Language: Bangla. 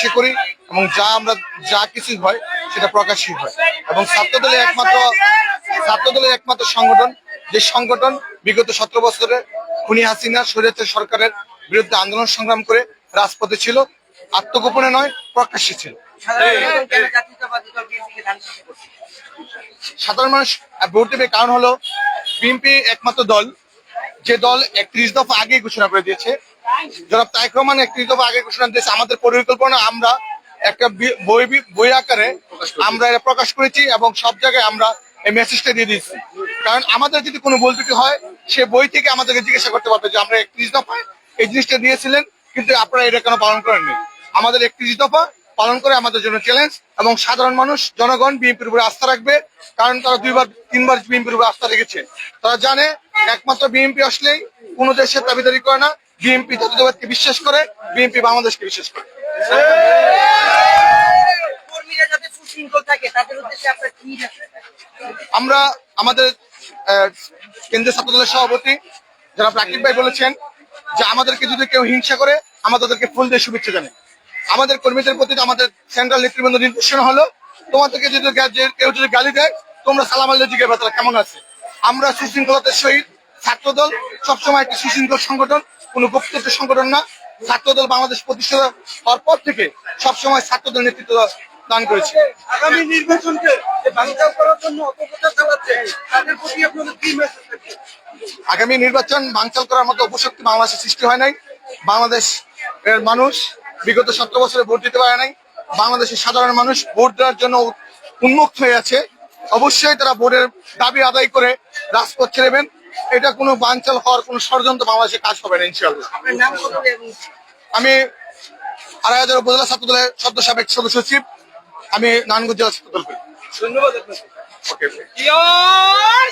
প্রকাশ্যে করি এবং যা আমরা, যা কিছু হয় সেটা প্রকাশ্যই হয়। এবং ছাত্রদলের একমাত্র ছাত্রদলের একমাত্র সংগঠন, যে সংগঠন বিগত সতেরো বছরে খুনি হাসিনা, স্বৈরাচার সরকারের বিরুদ্ধে আন্দোলন সংগ্রাম করে রাজপথে ছিল, আত্মগোপনে নয়, প্রকাশ্যে ছিল। সাধারণ মানুষ ভোট দেবে কারণ হলো বিএনপি একমাত্র দল, যে দল একত্রিশ দফা আগে ঘোষণা করে দিয়েছে জনাব তাইক রহমান দফা আগে ঘোষণা দিয়েছে আমাদের পরিকল্পনা আমরা একটা বই বই আকারে আমরা এটা প্রকাশ করেছি এবং সব জায়গায় আমরা এই মেসেজটা দিয়ে দিচ্ছি কারণ আমাদের যদি কোনো ভুল ত্রুটি হয় সে বই থেকে আমাদেরকে জিজ্ঞাসা করতে পারবে যে আমরা একত্রিশ দফায় এই জিনিসটা দিয়েছিলেন কিন্তু আপনারা এটা কেন পালন করেননি? আমাদের একত্রিশ দফা পালন করে আমাদের জন্য চ্যালেঞ্জ এবং সাধারণ মানুষ জনগণ বিএনপির উপরে আস্থা রাখবে কারণ তারা দুইবার তিনবার বিএনপির উপরে আস্থা রেখেছে। তারা জানে একমাত্র বিএনপি আসলেই কোন দেশের দাবিদারি করে না বিএনপি জাতীয়তাবাদকে বিশ্বাস করে বিএনপি বাংলাদেশকে বিশ্বাস করে। আমরা আমাদের কেন্দ্রীয় ছাত্র দলের সভাপতি যারা প্রাকৃত ভাই বলেছেন যে আমাদেরকে যদি কেউ হিংসা করে আমরা তাদেরকে ফুল দিয়ে শুভেচ্ছা জানাই। আমাদের কর্মীদের প্রতি আমাদের সেন্ট্রাল নেতৃবৃন্দ নির্দেশনা হলো তোমাদেরকে যদি কেউ যদি গালি দেয় তোমরা সালাম আল্লাহ জিজ্ঞাসা তারা কেমন আছে? আমরা সুশৃঙ্খলতার সহিত ছাত্রদল সবসময় একটি সুশৃঙ্খল সংগঠন কোনো গুপ্তচর সংগঠন না। ছাত্রদল বাংলাদেশ প্রতিষ্ঠা হওয়ার পর থেকে সবসময় ছাত্রদল নেতৃত্ব দান করেছে। আগামী নির্বাচনকে করার জন্য অপপ্রচার চালাচ্ছে তাদের প্রতি আপনাদের কি মেসেজ আগামী নির্বাচন বানচাল করার মতো অপশক্তি বাংলাদেশে সৃষ্টি হয় নাই। বাংলাদেশ এর মানুষ বিগত সতেরো বছরে ভোট দিতে পারে নাই। বাংলাদেশের সাধারণ মানুষ ভোট দেওয়ার জন্য উন্মুক্ত হয়ে আছে। অবশ্যই তারা ভোটের দাবি আদায় করে রাজপথ ছেড়েবেন এটা কোনো বানচাল হওয়ার কোনো ষড়যন্ত্র বাংলাদেশে কাজ হবে না এবং আমি আড়াই হাজার উপজেলা ছাত্র দলের সদ্য সাবেক সদস্য সচিব আমি নানগঞ্জ জেলা ছাত্র দল করি ধন্যবাদ আপনাকে